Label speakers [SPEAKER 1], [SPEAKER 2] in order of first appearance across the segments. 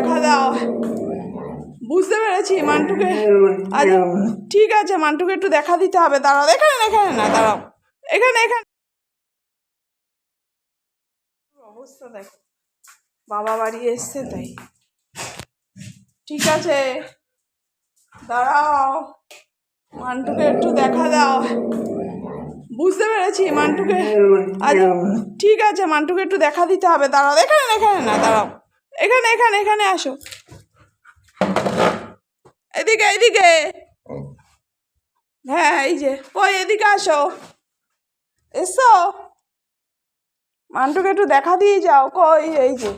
[SPEAKER 1] দেখা দাও বুঝতে পেরেছি, মান্টুকে। আচ্ছা ঠিক আছে, মান্টুকে একটু দেখা দিতে হবে। দাঁড়াও, এখানে এখানে না, দাঁড়াও। এখানে এখানে। অবস্থা বাবা বাড়ি এসছে, তাই। ঠিক আছে। দাঁড়াও। মান্টুকে একটু দেখা দাও। বুঝতে পেরেছি, মান্টুকে। আচ্ছা ঠিক আছে, মান্টুকে একটু দেখা দিতে হবে। দাঁড়াও, এখানে এখানে না, দাঁড়াও। এখানে এখানে এখানে আসো। এদিকে এদিকে। হ্যাঁ এই যে। কই এদিকে আসো। এসো। মান্টুকে একটু দেখা দিয়ে যাও। কই এই যে।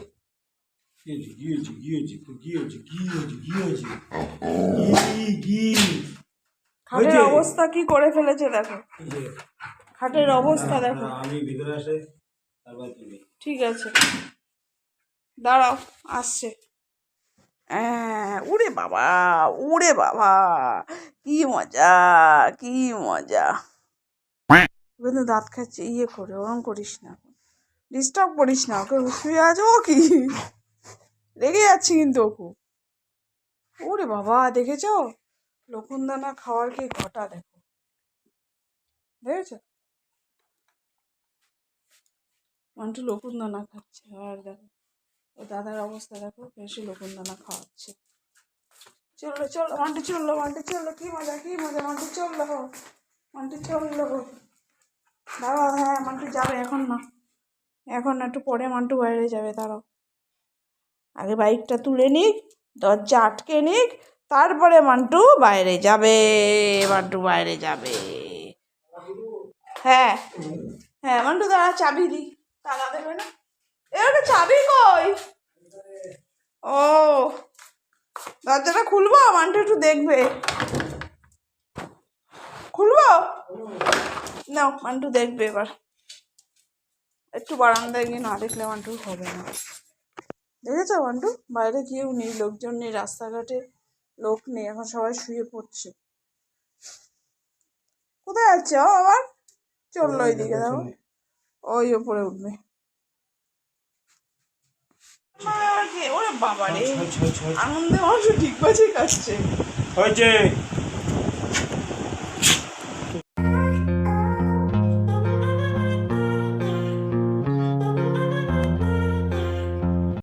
[SPEAKER 1] খাটের অবস্থা কি করে ফেলেছে দেখো। খাটের অবস্থা দেখো।
[SPEAKER 2] আমি ভিতরে আসে
[SPEAKER 1] ঠিক আছে। দাঁড়াও, আসছে। হ্যাঁ উড়ে বাবা উড়ে বাবা, কি মজা কি মজা। কিন্তু দাঁত খাচ্ছে ইয়ে করে, ওরম করিস না। ডিস্টার্ব করিস না, ওকে শুয়ে আছে কি? রেগে যাচ্ছে কিন্তু ওকু। ওরে বাবা, দেখেছ? লকুনদানা খাওয়ার কি ঘটা, দেখো। দেখেছ? মান্টু লকুনদানা খাচ্ছে, আর দেখো। ও দাদার অবস্থা দেখো, বেশি লকুনদানা খাওয়াচ্ছে। চলো চলো মান্টু চলল মান্টু চলল, কি মজা কি মজা, মান্টু চলল মান্টু চলল দাঁড়াও হ্যাঁ মান্টু যাবে এখন না। এখন একটু পরে মান্টু বাইরে যাবে, দাঁড়াও। আগে বাইকটা তুলে নিক, দরজা আটকে নিক, তারপরে মান্টু বাইরে যাবে, মান্টু বাইরে যাবে। হ্যাঁ হ্যাঁ মান্টু দাঁড়া, চাবি দি, তালা দেবে না। এবার চাবি ও দরজাটা খুলবো? মান্টু একটু দেখবে। খুলবো? নাও মান্টু দেখবে এবার। একটু বারান্দায় গিয়ে না দেখলে মান্টু হবে না। দেখেছ মান্টু বাইরে কেউ নেই লোকজন নেই রাস্তাঘাটে লোক নেই এখন সবাই শুয়ে পড়ছে। কোথায় যাচ্ছে ও আবার? চলল ওইদিকে দেখো। ওই ওপরে উঠবে ওরে বাবা রে আনন্দে মানুষ ঠিক বাজে কাটছে।
[SPEAKER 2] হয়েছে।